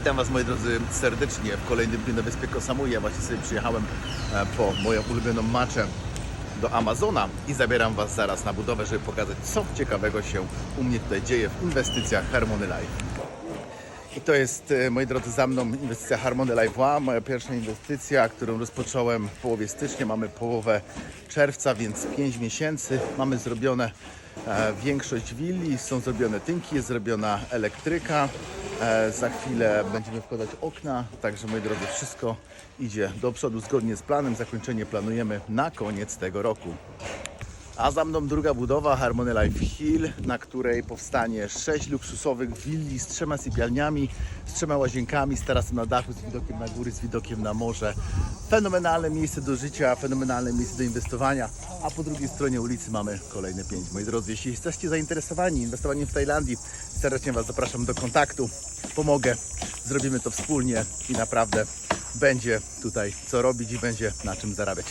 Witam Was moi drodzy serdecznie w kolejnym dniu na Wyspie Kosamui. Ja właśnie sobie przyjechałem e, po moją ulubioną maczę do Amazona i zabieram Was zaraz na budowę, żeby pokazać co ciekawego się u mnie tutaj dzieje w inwestycjach Harmony Life. I to jest, e, moi drodzy, za mną inwestycja Harmony One, moja pierwsza inwestycja, którą rozpocząłem w połowie stycznia. Mamy połowę czerwca, więc 5 miesięcy. Mamy zrobione e, większość willi, są zrobione tynki, jest zrobiona elektryka. E, za chwilę będziemy wkładać okna, także moi drodzy, wszystko idzie do przodu zgodnie z planem. Zakończenie planujemy na koniec tego roku. A za mną druga budowa Harmony Life Hill, na której powstanie sześć luksusowych willi z trzema sypialniami, z trzema łazienkami, z tarasem na dachu, z widokiem na góry, z widokiem na morze. Fenomenalne miejsce do życia, fenomenalne miejsce do inwestowania, a po drugiej stronie ulicy mamy kolejne pięć. Moi drodzy, jeśli jesteście zainteresowani inwestowaniem w Tajlandii, serdecznie Was zapraszam do kontaktu. Pomogę, zrobimy to wspólnie i naprawdę będzie tutaj co robić i będzie na czym zarabiać.